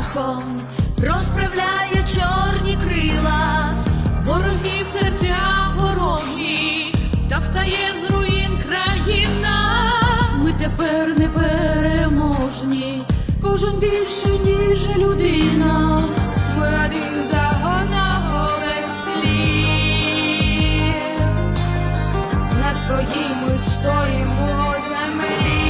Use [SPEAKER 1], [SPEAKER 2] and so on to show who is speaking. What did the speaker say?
[SPEAKER 1] над розправляє чорні крила.
[SPEAKER 2] Ворогів серця порожні, та встає з руїн країна. Ми тепер не переможні, кожен більше, ніж людина.
[SPEAKER 3] Ми один загон на. На своїй ми стоїмо землі.